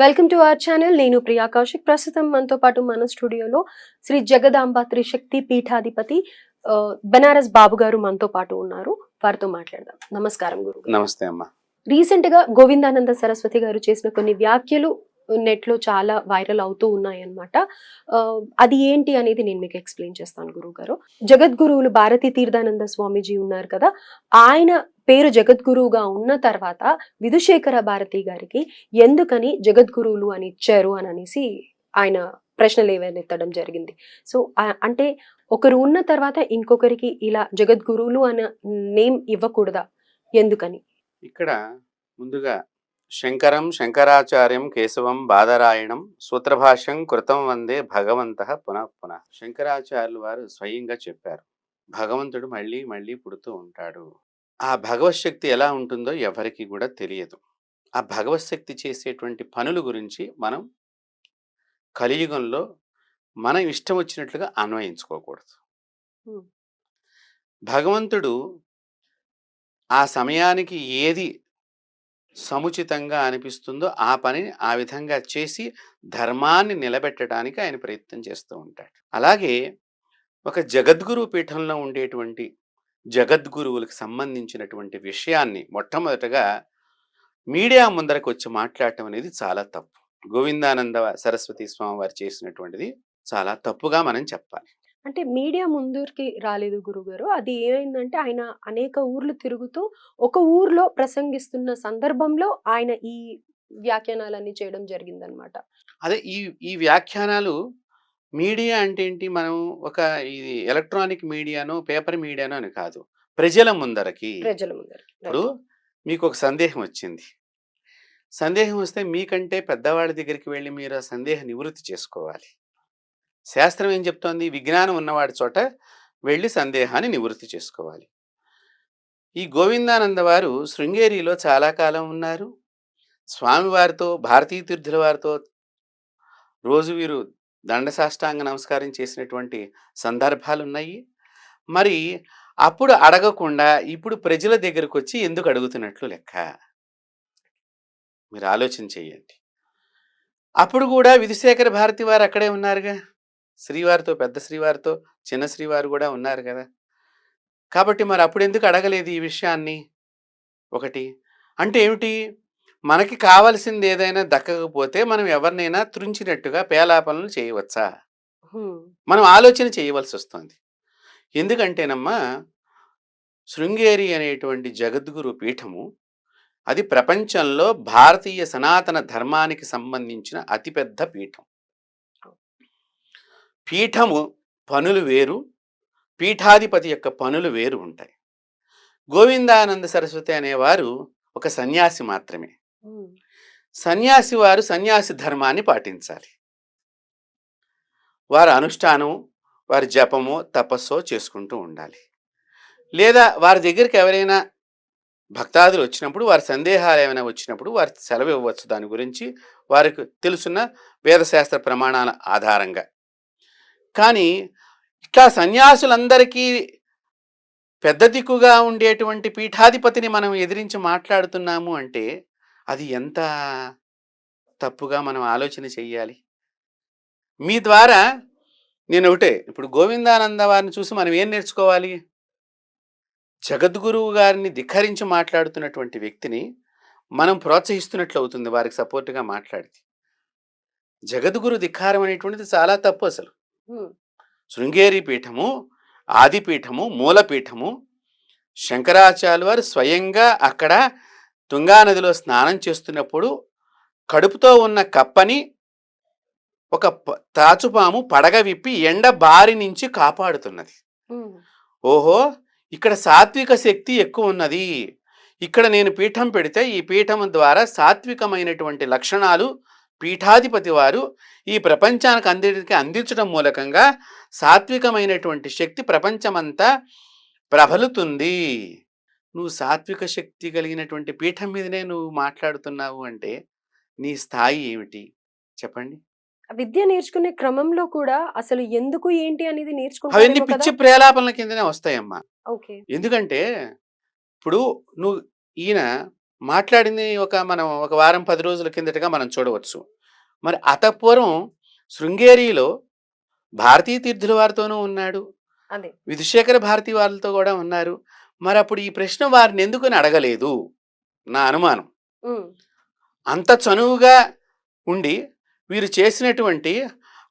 Welcome to our channel నేను ప్రియా కౌశిక్. ప్రస్తుతం మనతో పాటు మన స్టూడియోలో శ్రీ జగదాంబ త్రిశక్తి పీఠాధిపతి బెనారస్ బాబు గారు మనతో పాటు ఉన్నారు. వారితో మాట్లాడదాం. నమస్కారం గురు. నమస్తే అమ్మా. రీసెంట్గా గోవిందానంద సరస్వతి గారు చేసిన కొన్ని వ్యాఖ్యలు నెట్లో చాలా వైరల్ అవుతూ ఉన్నాయి అనమాట అది ఏంటి అనేది నేను మీకు ఎక్స్ప్లెయిన్ చేస్తాను గురువు గారు. జగద్గురువులు భారతీ తీర్థానంద స్వామీజీ ఉన్నారు కదా. ఆయన పేరు జగద్గురువుగా ఉన్న తర్వాత విధుశేఖర భారతి గారికి ఎందుకని జగద్గురువులు అని ఇచ్చారు అని అనేసి ఆయన ప్రశ్నలు ఏవైనా జరిగింది. సో అంటే ఒకరు ఉన్న తర్వాత ఇంకొకరికి ఇలా జగద్గురువులు అన్న నేమ్ ఇవ్వకూడదా? ఎందుకని? ఇక్కడ ముందుగా శంకరం శంకరాచార్యం కేశవం బాదరాయణం సూత్రభాష్యం కృతం వందే భగవంత పునః పునః. శంకరాచార్యులు వారు స్వయంగా చెప్పారు. భగవంతుడు మళ్ళీ మళ్ళీ పుడుతూ ఉంటాడు. ఆ భగవత్ శక్తి ఎలా ఉంటుందో ఎవరికి కూడా తెలియదు. ఆ భగవత్ శక్తి చేసేటువంటి పనుల గురించి మనం కలియుగంలో మనం ఇష్టం వచ్చినట్లుగా అన్వయించుకోకూడదు. భగవంతుడు ఆ సమయానికి ఏది సముచితంగా అనిపిస్తుందో ఆ పనిని ఆ విధంగా చేసి ధర్మాన్ని నిలబెట్టడానికి ఆయన ప్రయత్నం చేస్తూ ఉంటాడు. అలాగే ఒక జగద్గురు పీఠంలో ఉండేటువంటి జగద్గురువులకు సంబంధించినటువంటి విషయాన్ని మొట్టమొదటగా మీడియా ముందరకు వచ్చి మాట్లాడటం అనేది చాలా తప్పు. గోవిందానంద సరస్వతి స్వామి వారు చేసినటువంటిది చాలా తప్పుగా మనం చెప్పాలి. అంటే మీడియా ముందుకి రాలేదు గురుగారు. అది ఏమైందంటే ఆయన అనేక ఊర్లు తిరుగుతూ ఒక ఊర్లో ప్రసంగిస్తున్న సందర్భంలో ఆయన ఈ వ్యాఖ్యానాలన్నీ చేయడం జరిగిందనమాట. అదే ఈ ఈ వ్యాఖ్యానాలు మీడియా అంటే ఏంటి? మనం ఒక ఇది ఎలక్ట్రానిక్ మీడియానో పేపర్ మీడియానో అని కాదు. ప్రజల ముందరకి ప్రజల ముందరికి. ఇప్పుడు మీకు ఒక సందేహం వచ్చింది. సందేహం వస్తే మీకంటే పెద్దవాళ్ళ దగ్గరికి వెళ్ళి మీరు ఆ సందేహ నివృత్తి చేసుకోవాలి. శాస్త్రం ఏం చెప్తోంది? విజ్ఞానం ఉన్నవాడి చోట వెళ్ళి సందేహాన్ని నివృత్తి చేసుకోవాలి. ఈ గోవిందానంద వారు శృంగేరిలో చాలా కాలం ఉన్నారు. స్వామివారితో భారతీ తీర్థుల వారితో రోజు వీరు దండశాష్టాంగ నమస్కారం చేసినటువంటి సందర్భాలు ఉన్నాయి మరి అప్పుడు అడగకుండా ఇప్పుడు ప్రజల దగ్గరకు వచ్చి ఎందుకు అడుగుతున్నట్లు లెక్క? మీరు ఆలోచన చెయ్యండి అప్పుడు కూడా విధుశేఖర భారతి వారు అక్కడే ఉన్నారుగా. శ్రీవారితో పెద్ద శ్రీవారితో చిన్న శ్రీవారు కూడా ఉన్నారు కదా. కాబట్టి మరి అప్పుడు ఎందుకు అడగలేదు ఈ విషయాన్ని? ఒకటి. అంటే ఏమిటి? మనకి కావలసింది ఏదైనా దక్కకపోతే మనం ఎవరినైనా త్రుంచినట్టుగా పేలాపనలు చేయవచ్చా. మనం ఆలోచన చేయవలసి వస్తుంది ఎందుకంటేనమ్మా శృంగేరి అనేటువంటి జగద్గురు పీఠము అది ప్రపంచంలో భారతీయ సనాతన ధర్మానికి సంబంధించిన అతిపెద్ద పీఠం పీఠము పనులు వేరు పీఠాధిపతి యొక్క పనులు వేరు ఉంటాయి గోవిందానంద సరస్వతి అనేవారు ఒక సన్యాసి మాత్రమే. సన్యాసి వారు సన్యాసి ధర్మాన్ని పాటించాలి. వారి అనుష్ఠానం వారి జపమో తపస్సో చేసుకుంటూ ఉండాలి. లేదా వారి దగ్గరికి ఎవరైనా భక్తాదులు వచ్చినప్పుడు వారి సందేహాలు ఏమైనా వచ్చినప్పుడు వారి సెలవు ఇవ్వచ్చు. దాని గురించి వారికి తెలుసున్న వేదశాస్త్ర ప్రమాణాల ఆధారంగా. కానీ ఇట్లా సన్యాసులందరికీ పెద్ద దిక్కుగా ఉండేటువంటి పీఠాధిపతిని మనం ఎదిరించి మాట్లాడుతున్నాము అంటే అది ఎంత తప్పుగా మనం ఆలోచన చెయ్యాలి? మీ ద్వారా నేను ఒకటే ఇప్పుడు గోవిందానంద వారిని చూసి మనం ఏం నేర్చుకోవాలి? జగద్గురువు గారిని ధిక్కరించి మాట్లాడుతున్నటువంటి వ్యక్తిని మనం ప్రోత్సహిస్తున్నట్లు అవుతుంది వారికి సపోర్ట్గా మాట్లాడితే. జగద్గురు ధిక్కారం అనేటువంటిది చాలా తప్పు అసలు. శృంగేరి పీఠము ఆదిపీఠము మూలపీఠము శంకరాచార్యులు వారు స్వయంగా అక్కడ తుంగానదిలో స్నానం చేస్తున్నప్పుడు కడుపుతో ఉన్న కప్పని ఒక తాచుపాము పడగ విప్పి ఎండ బారి నుంచి కాపాడుతున్నది. ఓహో! ఇక్కడ సాత్విక శక్తి ఎక్కువ ఉన్నది. ఇక్కడ నేను పీఠం పెడితే ఈ పీఠం ద్వారా సాత్వికమైనటువంటి లక్షణాలు పీఠాధిపతి వారు ఈ ప్రపంచానికి అందరికి అందించడం మూలకంగా సాత్వికమైనటువంటి శక్తి ప్రపంచమంతా ప్రబలుతుంది. నువ్వు సాత్విక శక్తి కలిగినటువంటి పీఠం మీదనే నువ్వు మాట్లాడుతున్నావు అంటే నీ స్థాయి ఏమిటి? చెప్పండి. విద్య నేర్చుకునే క్రమంలో కూడా అసలు ఎందుకు ఏంటి అనేది అవన్నీ నేర్చుకుంటారు పిచ్చి ప్రేలాపనల కిందనే వస్తాయమ్మా. ఓకే. ఎందుకంటే ఇప్పుడు నువ్వు ఈయన మాట్లాడింది ఒక మనం ఒక వారం పది రోజుల కిందటగా మనం చూడవచ్చు. మరి అతపూర్వం శృంగేరిలో భారతీయ తీర్థుల వారితోనూ ఉన్నాడు. విధుశేఖర భారతి వాళ్ళతో కూడా ఉన్నారు. మరి అప్పుడు ఈ ప్రశ్న వారిని ఎందుకని అడగలేదు? నా అనుమానం. అంత చనువుగా ఉండి వీరు చేసినటువంటి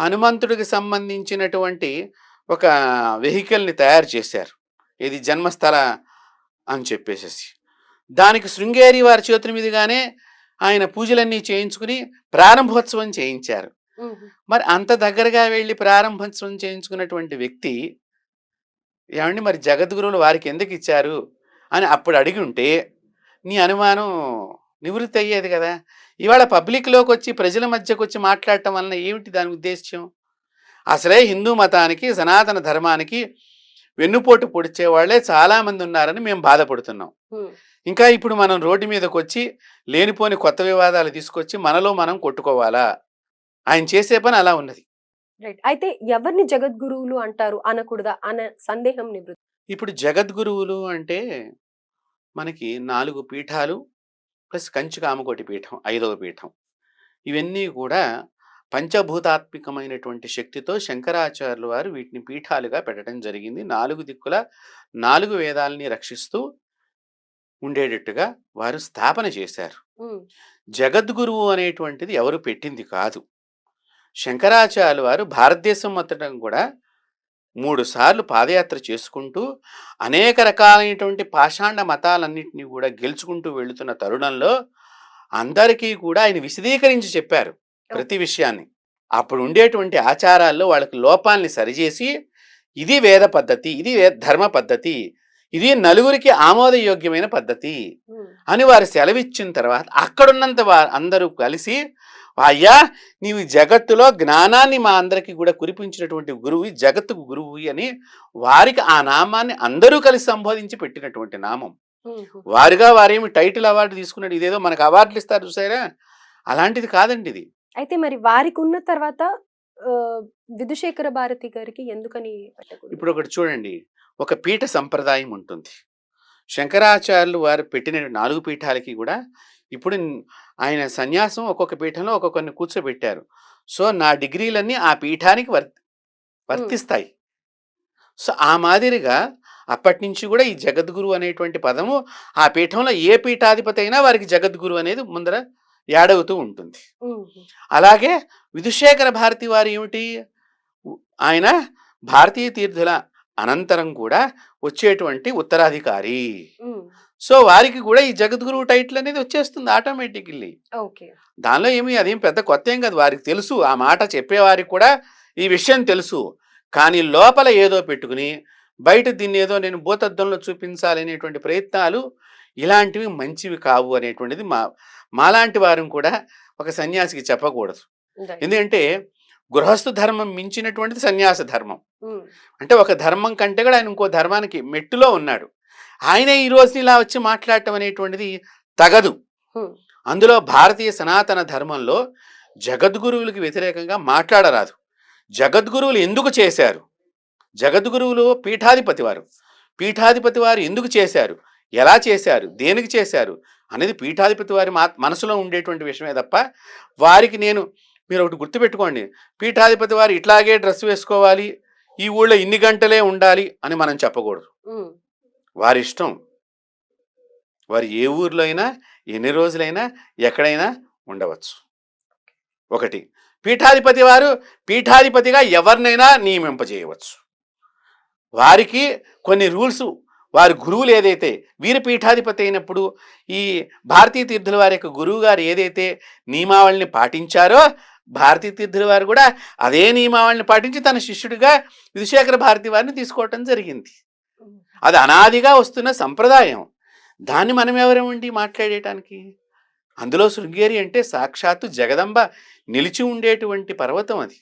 హనుమంతుడికి సంబంధించినటువంటి ఒక వెహికల్ని తయారు చేశారు. ఇది జన్మస్థల అని చెప్పేసేసి. దానికి శృంగేరి వారి చేతుల మీదుగానే ఆయన పూజలన్నీ చేయించుకుని ప్రారంభోత్సవం చేయించారు. మరి అంత దగ్గరగా వెళ్ళి ప్రారంభోత్సవం చేయించుకున్నటువంటి వ్యక్తి ఏమండి మరి జగద్గురువులు వారికి ఎందుకు ఇచ్చారు? అని అప్పుడు అడిగి ఉంటే నీ అనుమానం నివృత్తి అయ్యేది కదా. ఇవాళ పబ్లిక్లోకి వచ్చి ప్రజల మధ్యకు వచ్చి మాట్లాడటం వలన ఏమిటి దాని ఉద్దేశ్యం? అసలే హిందూ మతానికి సనాతన ధర్మానికి వెన్నుపోటు పొడిచే వాళ్ళే చాలామంది ఉన్నారని మేము బాధపడుతున్నాం. ఇంకా ఇప్పుడు మనం రోడ్డు మీదకి వచ్చి లేనిపోని కొత్త వివాదాలు తీసుకొచ్చి మనలో మనం కొట్టుకోవాలా? ఆయన చేసే పని అలా ఉన్నది. రైట్. అయితే ఎవరిని జగద్గురువులు అంటారు అనకూడదా? అన్న సందేహం నివృత్తి ఇప్పుడు జగద్గురువులు అంటే మనకి నాలుగు పీఠాలు ప్లస్ కంచు కామకోటి పీఠం ఐదవ పీఠం. ఇవన్నీ కూడా పంచభూతాత్మికమైనటువంటి శక్తితో శంకరాచార్యులు వారు వీటిని పీఠాలుగా పెట్టడం జరిగింది. నాలుగు దిక్కుల నాలుగు వేదాలని రక్షిస్తూ ఉండేటట్టుగా వారు స్థాపన చేశారు. జగద్గురువు అనేటువంటిది ఎవరు పెట్టింది కాదు. శంకరాచార్యులు వారు భారతదేశం మొత్తం కూడా మూడు సార్లు పాదయాత్ర చేసుకుంటూ అనేక రకాలైనటువంటి పాషాండ మతాలన్నింటినీ కూడా గెలుచుకుంటూ వెళుతున్న తరుణంలో అందరికీ కూడా ఆయన విశదీకరించి చెప్పారు ప్రతి విషయాన్ని. అప్పుడు ఉండేటువంటి ఆచారాల్లో వాళ్ళకి లోపాలని సరిచేసి ఇది వేద పద్ధతి ఇది ధర్మ పద్ధతి ఇది నలుగురికి ఆమోదయోగ్యమైన పద్ధతి అని వారు సెలవిచ్చిన తర్వాత అక్కడున్నంత వారు అందరూ కలిసి అయ్యా నీవు జగత్తులో జ్ఞానాన్ని మా అందరికీ కూడా కురిపించినటువంటి గురువు జగత్తుకు గురువు అని వారికి ఆ నామాన్ని అందరూ కలిసి సంబోధించి పెట్టినటువంటి నామం. వారుగా వారేమి టైటిల్ అవార్డు తీసుకున్నాడు ఇదేదో మనకు అవార్డులు ఇస్తారు చూసారా? అలాంటిది కాదండి ఇది. అయితే మరి వారికి ఉన్న తర్వాత విధుశేఖర భారతి గారికి ఎందుకని ఇప్పుడు ఒకటి చూడండి. ఒక పీఠ సంప్రదాయం ఉంటుంది. శంకరాచార్యులు వారు పెట్టిన నాలుగు పీఠాలకి కూడా ఇప్పుడు ఆయన సన్యాసం ఒక్కొక్క పీఠంలో ఒక్కొక్కరిని కూర్చోబెట్టారు. సో నా డిగ్రీలన్నీ ఆ పీఠానికి వర్ వర్తిస్తాయి. సో ఆ మాదిరిగా అప్పటి నుంచి కూడా ఈ జగద్గురు అనేటువంటి పదము ఆ పీఠంలో ఏ పీఠాధిపతి అయినా వారికి జగద్గురు అనేది ముందర యాడవుతూ ఉంటుంది. అలాగే విధుశేఖర భారతి వారు ఏమిటి? ఆయన భారతీయ తీర్థుల అనంతరం కూడా వచ్చేటువంటి ఉత్తరాధికారి. సో వారికి కూడా ఈ జగద్గురువు టైటిల్ అనేది వచ్చేస్తుంది ఆటోమేటిక్లీ ఓకే. దానిలో ఏమి అదేం పెద్ద కొత్త ఏం కాదు వారికి తెలుసు ఆ మాట చెప్పేవారికి కూడా ఈ విషయం తెలుసు. కానీ లోపల ఏదో పెట్టుకుని బయట దీన్ని ఏదో నేను భూతద్దంలో చూపించాలనేటువంటి ప్రయత్నాలు ఇలాంటివి మంచివి కావు అనేటువంటిది మా మాలాంటి వారం కూడా ఒక సన్యాసికి చెప్పకూడదు. ఎందుకంటే గృహస్థు ధర్మం మించినటువంటిది సన్యాస ధర్మం. అంటే ఒక ధర్మం కంటే కూడా ఆయన ఇంకో ధర్మానికి మెట్టులో ఉన్నాడు. ఆయనే ఈ రోజున ఇలా వచ్చి మాట్లాడటం అనేటువంటిది తగదు. అందులో భారతీయ సనాతన ధర్మంలో జగద్గురువులకి వ్యతిరేకంగా మాట్లాడరాదు. జగద్గురువులు ఎందుకు చేశారు? జగద్గురువులు పీఠాధిపతి వారు. పీఠాధిపతి వారు ఎందుకు చేశారు? ఎలా చేశారు? దేనికి చేశారు? అనేది పీఠాధిపతి వారి మా మనసులో ఉండేటువంటి విషయమే తప్ప వారికి నేను మీరు ఒకటి గుర్తుపెట్టుకోండి. పీఠాధిపతి వారు ఇట్లాగే డ్రెస్ వేసుకోవాలి ఈ ఊళ్ళో ఇన్ని గంటలే ఉండాలి అని మనం చెప్పకూడదు. వారిష్టం. వారు ఏ ఊర్లో అయినా ఎన్ని రోజులైనా ఎక్కడైనా ఉండవచ్చు. ఒకటి పీఠాధిపతి వారు పీఠాధిపతిగా ఎవరినైనా నియమింపజేయవచ్చు. వారికి కొన్ని రూల్స్ వారి గురువులు ఏదైతే వీరి పీఠాధిపతి అయినప్పుడు ఈ భారతీయ తీర్థుల వారి యొక్క గురువు గారు ఏదైతే నియమావళిని పాటించారో భారతీయ తీర్థుల వారు కూడా అదే నియమావళిని పాటించి తన శిష్యుడిగా విధుశేఖర భారతి వారిని తీసుకోవటం జరిగింది. అది అనాదిగా వస్తున్న సంప్రదాయం. దాన్ని మనం ఎవరేమండి మాట్లాడేయటానికి అందులో శృంగేరి అంటే సాక్షాత్తు జగదంబ నిలిచి ఉండేటువంటి పర్వతం అది.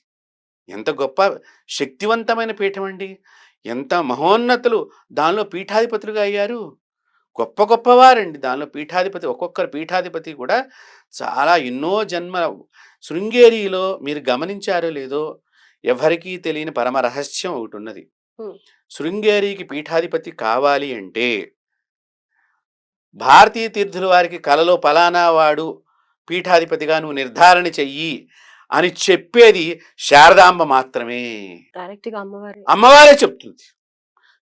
ఎంత గొప్ప శక్తివంతమైన పీఠం అండి ఎంత మహోన్నతులు దానిలో పీఠాధిపతులుగా అయ్యారు. గొప్ప గొప్పవారండి దానిలో పీఠాధిపతి. ఒక్కొక్కరు పీఠాధిపతి కూడా చాలా ఎన్నో జన్మ శృంగేరిలో మీరు గమనించారో లేదో ఎవరికీ తెలియని పరమ రహస్యం ఒకటి ఉన్నది. శృంగేరికి పీఠాధిపతి కావాలి అంటే భారతీయ తీర్థుల వారికి కలలో పలానా వాడు పీఠాధిపతిగా నువ్వు నిర్ధారణ చెయ్యి అని చెప్పేది శారదాంబ మాత్రమే. అమ్మవారి. అమ్మవారే చెప్తుంది.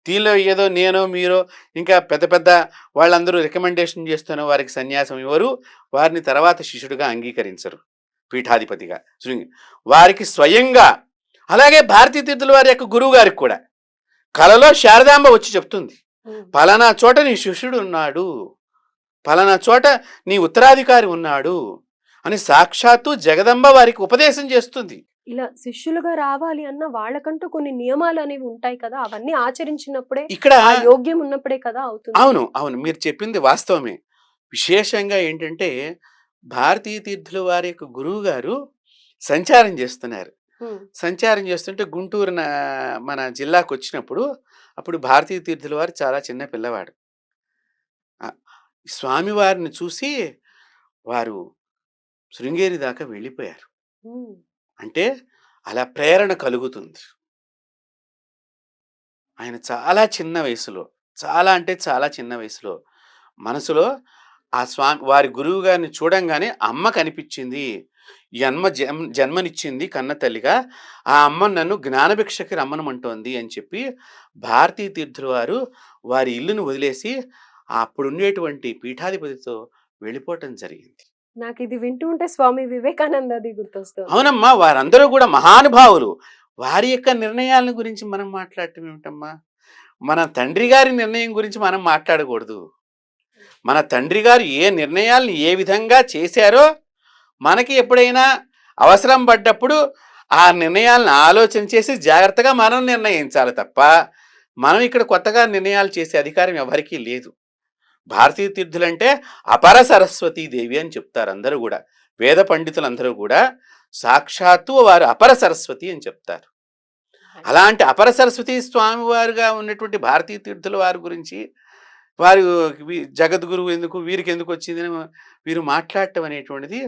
దీనిలో ఏదో నేను మీరు ఇంకా పెద్ద పెద్ద వాళ్ళందరూ రికమెండేషన్ చేస్తున్న వారికి సన్యాసం ఇవ్వరు. వారిని తర్వాత శిష్యుడిగా అంగీకరించరు. పీఠాధిపతిగా శృంగి వారికి స్వయంగా. అలాగే భారతీయ తీర్థుల వారి యొక్క గురువు గారికి కూడా. కలలో శారదాంబ వచ్చి చెప్తుంది పలానా చోట నీ శిష్యుడు ఉన్నాడు పలానా చోట నీ ఉత్తరాధికారి ఉన్నాడు అని సాక్షాత్తు జగదంబ వారికి ఉపదేశం చేస్తుంది. ఇలా శిష్యులుగా రావాలి అన్న వాళ్ళకంటూ కొన్ని నియమాలు అనేవి ఉంటాయి కదా అవన్నీ ఆచరించినప్పుడే ఇక్కడ యోగ్యం ఉన్నప్పుడే కదా అవుతుంది. అవును అవును మీరు చెప్పింది వాస్తవమే. విశేషంగా ఏంటంటే భారతీయ తీర్థుల వారి యొక్క గురువు గారు సంచారం చేస్తున్నారు. సంచారం చేస్తుంటే గుంటూరు మన జిల్లాకు వచ్చినప్పుడు అప్పుడు భారతీయ తీర్థుల వారు చాలా చిన్న పిల్లవాడు. స్వామివారిని చూసి వారు శృంగేరి దాకా వెళ్ళిపోయారు. అంటే అలా ప్రేరణ కలుగుతుంది. ఆయన చాలా చిన్న వయసులో చాలా అంటే చాలా చిన్న వయసులో మనసులో ఆ స్వామి వారి గురువు గారిని చూడంగానే అమ్మ కనిపించింది. జన్మ జన్మనిచ్చింది కన్న తల్లిగా ఆ అమ్మ నన్ను జ్ఞానభిక్షకి రమ్మనమంటోంది అని చెప్పి భారతీయ తీర్థుల వారు వారి ఇల్లును వదిలేసి అప్పుడు ఉండేటువంటి పీఠాధిపతితో వెళ్ళిపోవటం జరిగింది. నాకు ఇది వింటూ ఉంటే స్వామి వివేకానంద అది గుర్తొస్తుంది. అవునమ్మా వారందరూ కూడా మహానుభావులు. వారి యొక్క నిర్ణయాల గురించి మనం మాట్లాడటం ఏమిటమ్మా? మన తండ్రి గారి నిర్ణయం గురించి మనం మాట్లాడకూడదు. మన తండ్రి గారు ఏ నిర్ణయాలను ఏ విధంగా చేశారో మనకి ఎప్పుడైనా అవసరం పడ్డప్పుడు ఆ నిర్ణయాలను ఆలోచన చేసి జాగ్రత్తగా మనం నిర్ణయించాలి తప్ప మనం ఇక్కడ కొత్తగా నిర్ణయాలు చేసే అధికారం ఎవరికీ లేదు. భారతీయ తీర్థులంటే అపర సరస్వతీ దేవి అని చెప్తారు అందరూ కూడా. వేద పండితులందరూ కూడా సాక్షాత్తు వారు అపర సరస్వతి అని చెప్తారు. అలాంటి అపర సరస్వతి స్వామి వారుగా ఉన్నటువంటి భారతీయ తీర్థుల వారి గురించి వారు జగద్గురువు ఎందుకు వీరికి ఎందుకు వచ్చింది అని వీరు మాట్లాడటం అనేటువంటిది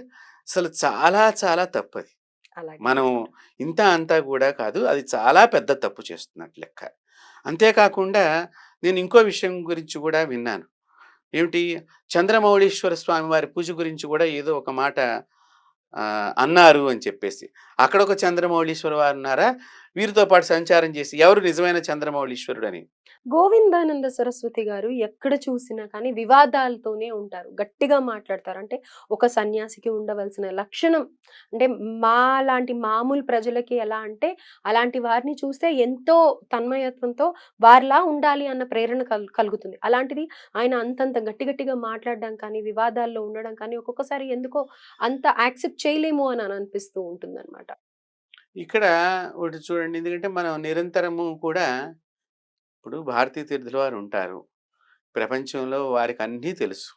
అసలు చాలా చాలా తప్పది. అలాగే. మనం ఇంత అంతా కూడా కాదు అది చాలా పెద్ద తప్పు చేస్తున్నట్టు లెక్క. అంతేకాకుండా నేను ఇంకో విషయం గురించి కూడా విన్నాను. ఏమిటి? చంద్రమౌళీశ్వర స్వామి వారి పూజ గురించి కూడా ఏదో ఒక మాట అన్నారు అని చెప్పేసి. అక్కడ ఒక చంద్రమౌళీశ్వర వారు ఉన్నారా? వీరితో పాటు సంచారం చేసి ఎవరు నిజమైన చంద్రమౌళీశ్వరుడు అని గోవిందానంద సరస్వతి గారు ఎక్కడ చూసినా కానీ వివాదాలతోనే ఉంటారు. గట్టిగా మాట్లాడతారు. అంటే ఒక సన్యాసికి ఉండవలసిన లక్షణం. అంటే మా లాంటి మామూలు ప్రజలకి ఎలా అంటే అలాంటి వారిని చూస్తే ఎంతో తన్మయత్వంతో వారిలా ఉండాలి అన్న ప్రేరణ కల్ కలుగుతుంది. అలాంటిది ఆయన అంతంత గట్టి గట్టిగా మాట్లాడడం కానీ వివాదాల్లో ఉండడం కానీ ఒక్కొక్కసారి ఎందుకో అంత యాక్సెప్ట్ చేయలేము అని అని అనిపిస్తూ ఉంటుంది అనమాట ఇక్కడ ఒకటి చూడండి. ఎందుకంటే మనం నిరంతరము కూడా ఇప్పుడు భారతీయ తీర్థుల వారు ఉంటారు. ప్రపంచంలో వారికి అన్నీ తెలుసు.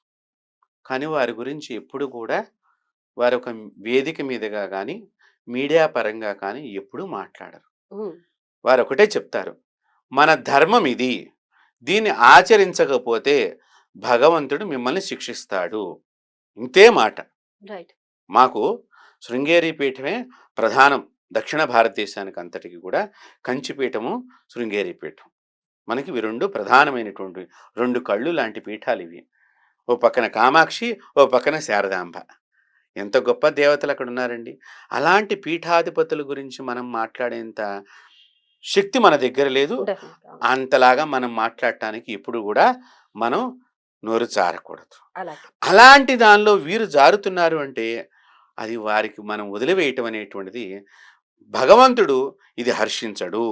కానీ వారి గురించి ఎప్పుడు కూడా వారు ఒక వేదిక మీదుగా కానీ మీడియా పరంగా కానీ ఎప్పుడూ మాట్లాడరు. వారు ఒకటే చెప్తారు. మన ధర్మం ఇది. దీన్ని ఆచరించకపోతే భగవంతుడు మిమ్మల్ని శిక్షిస్తాడు. ఇంతే మాట. రైట్. మాకు శృంగేరి పీఠమే ప్రధానం. దక్షిణ భారతదేశానికి అంతటికి కూడా కంచిపీఠము శృంగేరి పీఠం. మనకి ఇవి రెండు ప్రధానమైనటువంటి రెండు కళ్ళు లాంటి పీఠాలు ఇవి. ఓ పక్కన కామాక్షి ఓ పక్కన శారదాంబ. ఎంత గొప్ప దేవతలు అక్కడ ఉన్నారండి. అలాంటి పీఠాధిపతుల గురించి మనం మాట్లాడేంత శక్తి మన దగ్గర లేదు. అంతలాగా మనం మాట్లాడటానికి ఎప్పుడు కూడా మనం నోరు జారకూడదు. అలాంటి దానిలో వీరు జారుతున్నారు అంటే అది వారికి మనం వదిలివేయటం అనేటువంటిది భగవంతుడు ఇది హర్షించడు.